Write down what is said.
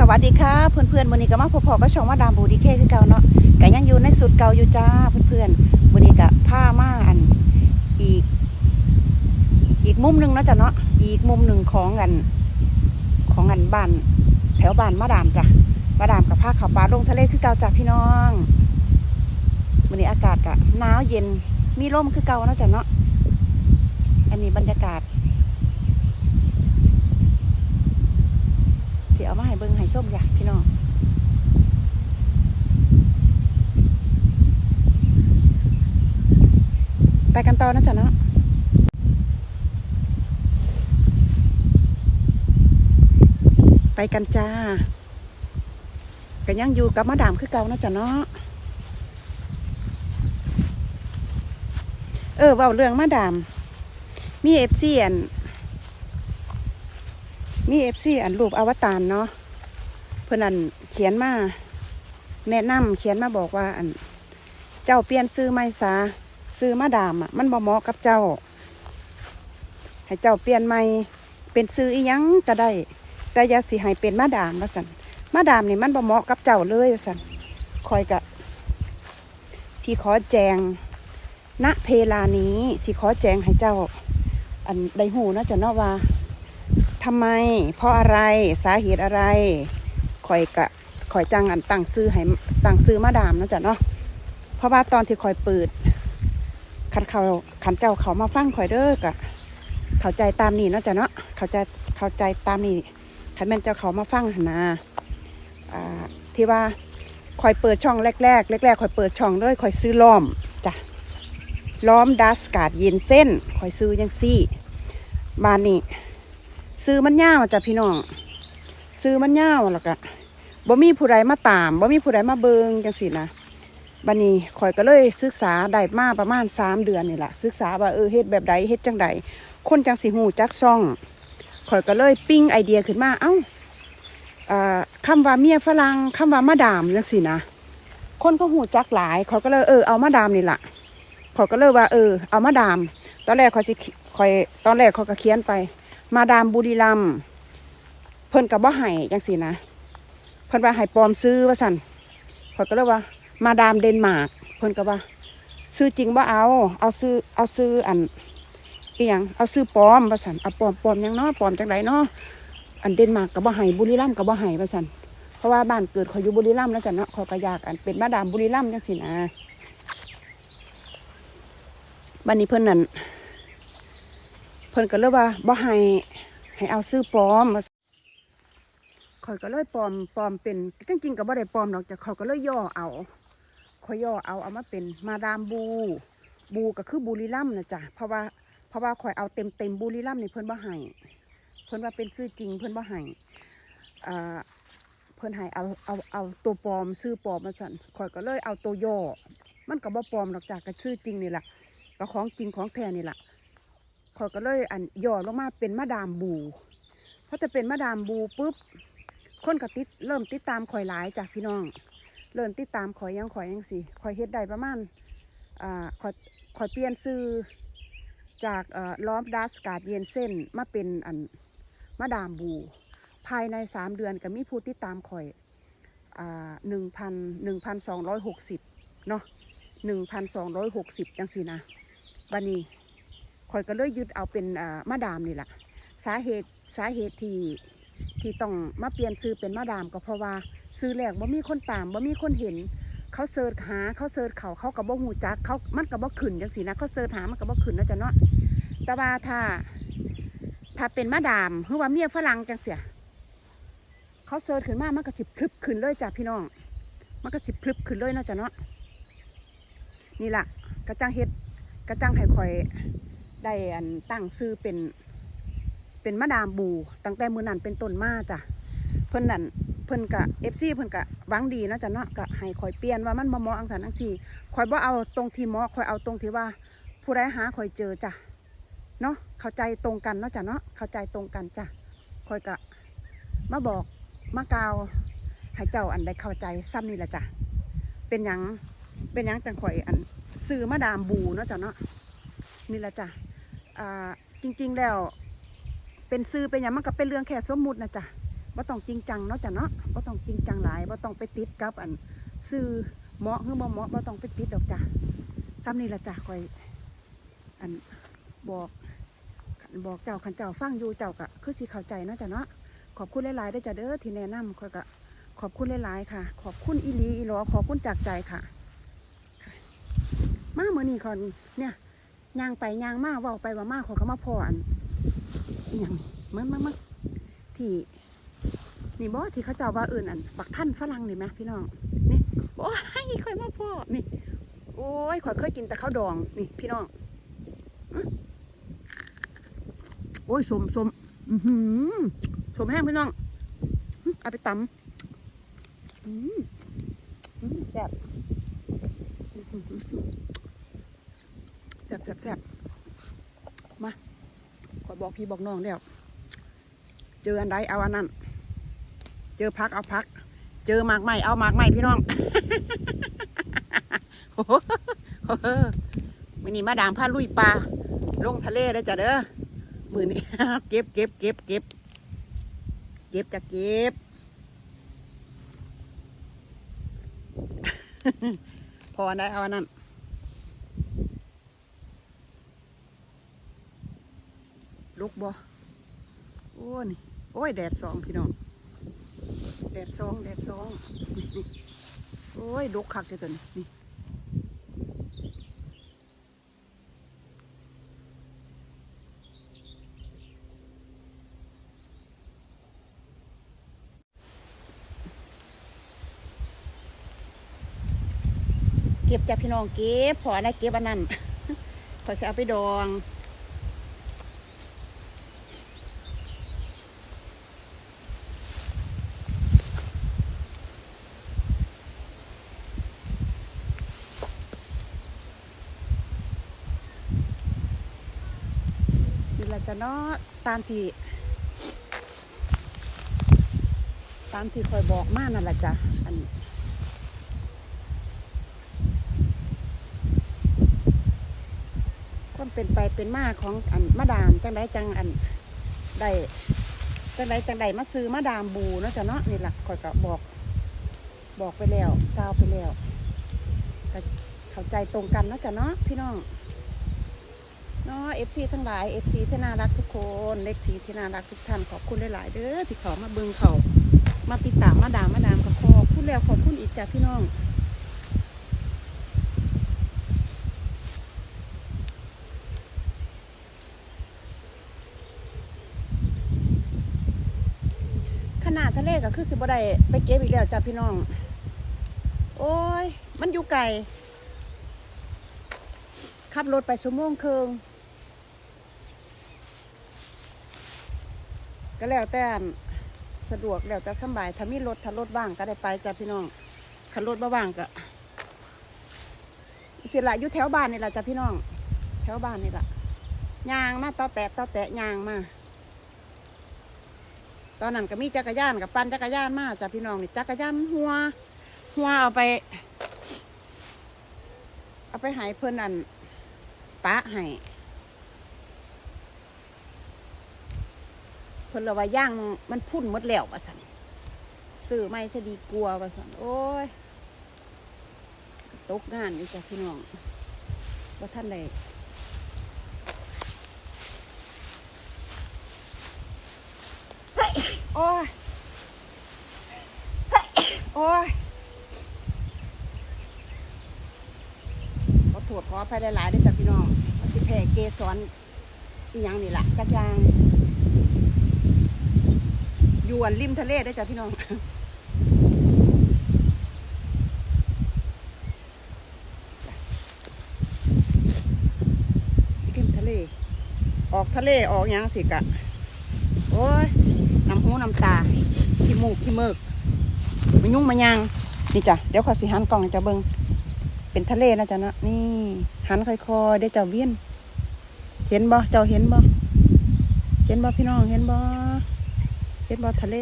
สวัสดีค่ะเพื่อนๆวันนี้ก็มาพบๆก็ช่องว่าดามบูดีเคคือเก่าเนาะก็ยังอยู่ในสุดเก่าอยู่จ้าเพื่อนๆวันนี้ก็ผ้ามาอันอีก อีกมุมหนึ่งเนาะจ้ะเนาะอีกมุมหนึ่งของอันของอันบ้านแถวบ้านมาดามจ้ะมาดามกับผ้าขาวปลาลงทะเลคือเก่าจ้ะพี่น้องวันนี้อากาศก็หนาวเย็นมีลมคือเก่าเนาะจ้ะเนาะอันนี้บรรยากาศ ที่เอามาให้เบิ่งให้ชมอยากพี่น้องไปกันต่อนะจ๊ะเนาะไปกันจ้าก็ยังอยู่กับมาดามคือเก่านะจ๊ะเนาะเออเว่าเรื่องมาดาม มีเอฟซีอัน มีเอฟซีอันรูปอวตารเนาะเพื่อนอันเขียนมา แนะนำเขียนมาบอกว่าอัน เจ้าเปลี่ยนซื้อไม่ซาซื้อมาดามอะ มันบ่เหมาะกับเจ้า ให้เจ้าเปลี่ยนใหม่เป็นซื้ออียังก็ได้ แต่อย่าสิให้เป็นมาดามว่าสันมาดามนี่มันบ่เหมาะกับเจ้าเลยว่าสันคอยกะสีขอแจงณเพลานี้สีขอแจงให้เจ้า อันได้หูนะจ้ะเนาะว่า ทำไม เพราะอะไรสาเหตุอะไรข่อยกะข่อยจังอันตั้งซื้อให้ตั้งซื้อมาดามนะจ้ะเนาะเพราะว่าตอนที่ข่อยเปิดขันเขาขันเจ้าเขามาฟังข่อยเด้อกะเข้าใจตามนี่นะจ้ะเนาะเข้าใจเข้าใจตามนี่ขันแม่นเจ้าเขามาฟังหนนาอ่าที่ว่าข่อยเปิดช่องแรกๆแรกๆข่อยเปิดช่องเลยข่อยซื้อล้อมจ้ะล้อมดัสการ์ดเย็นเส้นข่อยซื้อยังซี่บานนี่ ซื้อมันยาวจ้ะพี่น้องซื้อมันยาวแล้วก็บ่มีผู้ใดมาตามบ่มีผู้ใดมาเบิงจังสินะบัดนี้ข่อยก็เลยศึกษาได้มาประมาณสามเดือนนี่แหละศึกษาว่าเออเฮ็ดแบบใดเฮ็ดจังใดคนจังสิหูจักซ่องข่อยก็เลยปิ้งไอเดียขึ้นมาเอ้าอ่าคำว่าเมียฝรั่งคำว่ามาดามจังสินะคนก็หูจักหลายข่อยก็เลยเออเอามาดามนี่แหละข่อยก็เลยว่าเออเอามาดาม ตอนแรกข่อยสิข่อยตอนแรกข่อยก็เขียนไป มาดามบุรีรัมเพิ่นกับว่าไห้จังสีนะ เพิ่นว่าไห้ปลอมซื้อว่าสันข่อยก็เลยว่า มาดามเดนมาร์กเพิ่นก็ว่า ซื้อจริงว่าเอา เอาซื้อเอาซื้ออันเอียงเอาซื้อปลอมว่าสันเอาปลอมปลอมยังเนาะปลอมจังไดเนาะอันเดนมาร์กกับว่าไห้บุรีรัมกับว่าไห้ว่าสันเพราะว่าบ้านเกิดเขาอยู่บุรีรัมแล้วจ้ะเนาะเขาก็อยากอันเป็นมาดามบุรีรัมย์จังสินะบันนี้เพิ่นนั่น พิ่นก็เลยว่าบ่ให้ให้เอาซื้อปลอมว่าข่อยก็เลยปลอมปลอมเป็นจริงๆก็บ่ได้ปลอมหรอกแต่เขาก็เลยย่อเอาข่อยย่อเอาเอามาเป็นมาดามบู บูก็คือบุรีรัมนะจ๊ะเพราะว่าเพราะว่าข่อยเอาเต็มเต็มบุรีรัมนี่เพิ่นบ่ให้เพิ่นว่าเป็นชื่อจริงเพิ่นบ่ให้อ่าเพิ่นให้เอาเอาเอาตัวปลอมซื้อปลอมมาสั่นข่อยก็เลยเอาตัวย่อมันก็บ่ปลอมหรอกจ้ะก็ชื่อจริงนี่แหละก็ของจริงของแท้นี่แหละ ข่อยก็เลยอันย่อลงมาเป็นมาดามบูเพราะจะเป็นมาดามบูปุ๊บคนก็ติดเริ่มติดตามข่อยหลายจากพี่น้อง เริ่มติดตามข่อยยังข่อยยังสิข่อยเฮ็ดได้ประมาณอ่าข่อยข่อยเปลี่ยนซื้อจากเอ่อล้อมดัสการ์ดเย็นเส้นมาเป็นอันมาดามบู ภายในสามเดือนก็มีผู้ติดตามข่อยอ่าหนึ่งพันหนึ่งพันสองร้อยหกสิบเนาะหนึ่งพันสองร้อยหกสิบจังสินะบันนี้ ข่อยก็เลยยึดเอาเป็นมาดามนี่แหละสาเหตุสาเหตุที่ที่ต้องมาเปลี่ยนซื้อเป็นมาดามก็เพราะว่าซื้อแรกบ่ามีคนตามบ่ามีคนเห็น เขาเสิร์ชหาเขาเสิร์ชเขาเขากับบ่หูจักเขามันกับบ่ขึ้นจังสีนะเขาเสิร์ชหามันกับบ่ขึ้นนะจ๊ะเนาะแต่ว่าถ้าถ้าเป็นมาดามหรือว่าเมียฝรั่งจังเสียเขาเสิร์ชขึ้นมามันก็สิพลึบขึ้นเลยจ้ะพี่น้อง มันก็สิพลึบขึ้นเลยนะจ๊ะเนาะนี่ล่ะกระจังเฮ็ดกระจังให้ข่อย ได้อันตั้งซื้อเป็นเป็นมาดามบู ตั้งแต่มือนั้นเป็นต้นมาจ้ะเพิ่นนั่นเพิ่นกะเอฟซีเพิ่นกะหวังดีนะจ้ะเนาะกะให้ข่อยเปลี่ยนว่ามันบ่เหมาะอังสันอังสีข่อยบ่เอาตรงที่เหมาะข่อยเอาตรงที่ว่า ผู้ใดหาข่อยเจอจ้ะเนาะเข้าใจตรงกันเนาะจ้ะเนาะเข้าใจตรงกันจ้ะข่อยกะมาบอกมากาวให้เจ้าอันได้เข้าใจซ้ำนี่แหละจ้ะเป็นยังเป็นยังจังข่อยอันซื้อมาดามบูเนาะจ้ะเนาะนี่แหละจ้ะ อ่าจริง ๆ แล้ว เป็นซื้อเป็นอย่างมันก็เป็นเรื่องแค่สมมุตินะจ๊ะบ่ต้องจริงจังเนาะจ้ะเนาะบ่ต้องจริงจังหลายบ่ต้องไปติดกับอันซื้อเหมาะหรือบ่เหมาะบ่ต้องไปติดดอกจ้ะซ้ำนี่ละจ้ะคอย อันบอกคันบอกเจ้าคันเจ้าฟังอยู่เจ้าก็คือสิเข้าใจเนาะจ้ะเนาะขอบคุณหลายๆเด้จ้ะเด้อที่แนะนำคอยก็ขอบคุณหลายๆค่ะ ขอบคุณอีลีอีหลอขอบคุณจากใจค่ะค่ะมาเมื่อนี้คอนเนี่ย ย่างไปย่างมาเว่าไปว่ามาขอยก็มาพออันอย่างเมือนมั้งมั้งที่นี่บ่ที่เขาเจ้าว่าอื่นอันบักท่านฝรั่งนี่ไหมพี่น้องนี่โอ้ยค่อยมาพ่อนี่ โอ้ยข่อยเคยกินแต่ข้าวดองนี่พี่น้องโอ้ยสมสมอือหือสมแห้งพี่น้องเอาไปตำอืมอืมแซ่บอื้อหือ แซ่บแซ่บแซ่บมาขอยบอกพี่บอกน้องแล้วเจออันใดเอาอันนั้น เจอพักเอาพัก เจอหมากใหม่เอาหมากใหม่พี่น้องโอ้โหวันนี้มาดามผ้าลุยปลาลงทะเลได้จ้ะเด้อมือนี้เก็บเก็บเก็บเก็บเก็บจะเก็บพอได้เอาอันนั้นลุ กบ่โอ้นี่โอ้ยแดดสองพี่น้องแดดซองแดดซองนี่โอ้ยดกคักเลยตัวนี้นี่เก็บจ้ะพี่น้องเก็บพออะเก็บอันนั้นพอจะเอาไปดอง นี่แหละ จะเนาะตามที่ ตามที่คอยบอกมานั่นแหละจ้ะอันความเป็นไปเป็นมาของอันมาดามจังไดจังอันได้จังไดจังไดมาซื้อมาดามบูเนาะจ้ะเนาะนี่แหละคอยก็บอกบอกไปแล้วกล่าวไปแล้วเข้าใจตรงกันเนาะจ้ะเนาะพี่น้อง เนาะเอฟซีทั้งหลายเอฟซีที่น่ารักทุกคนเล็กซีที่น่ารักทุกท่านขอบคุณหลาย ๆ เด้อที่เขามาเบึงเขามาติดตามมาดามมาดามกับขอบคุณแล้วขอบคุณอีกจ้ะพี่น้องขนาดทะเลก็คือสิบได้ไปเก็บอีกแล้วจ้ะพี่น้อง โอ้ย มันอยู่ไกลขับรถไปชั่วโมงครึ่ง ก็แล้วแต่สะดวกแล้วแต่สบายถ้ามีรถถ้ารถว่างก็ได้ไปจ้ะพี่น้องถ้ารถบ่ว่างก็เสิละอยู่แถวบ้านนี่แหละจ้ะพี่น้อง แถวบ้านนี่แหละยางมาต่อแตะต่อแตะยางมา ตอนนั้นก็มีจักรยานกับปั่นจักรยานมาจ้ะพี่น้องนี่จักรยานหัว หัวเอาไป เอาไปหายเพิ่นอันปะให้เพิ่นละว่าย่างมันพุ่นหมดแล้วว่าสันซื้อไม่ซะดีกลัวว่าสันโอ้ยตกงานอยู่จ้ะพี่น้องว่าท่านใดเฮ้ยโอ้ยเฮ้ยโอ้ยขอโทษขออภัยหลายๆด้วยจ้ะพี่น้องสิแผ่เกสรอีหยังนี่ล่ะจักอยาง อยู่อันริมทะเลได้จ้ะพี่น้องริมทะเล ออกทะเลออกยังสิกะ โอ้ยน้ำหูน้ำตาขี้มูกขี้เมิกมายุ่งมายังนี่จ้ะเดี๋ยวขอสิหันกล่องจ้าเบิงเป็นทะเลนะจ๊ะนะนี่ หันค่อยๆได้จ้าเวียน เห็นบ่เจ้าเห็นบ่เห็นบ่พี่น้องเห็นบ่ เป็นบ่ทะเล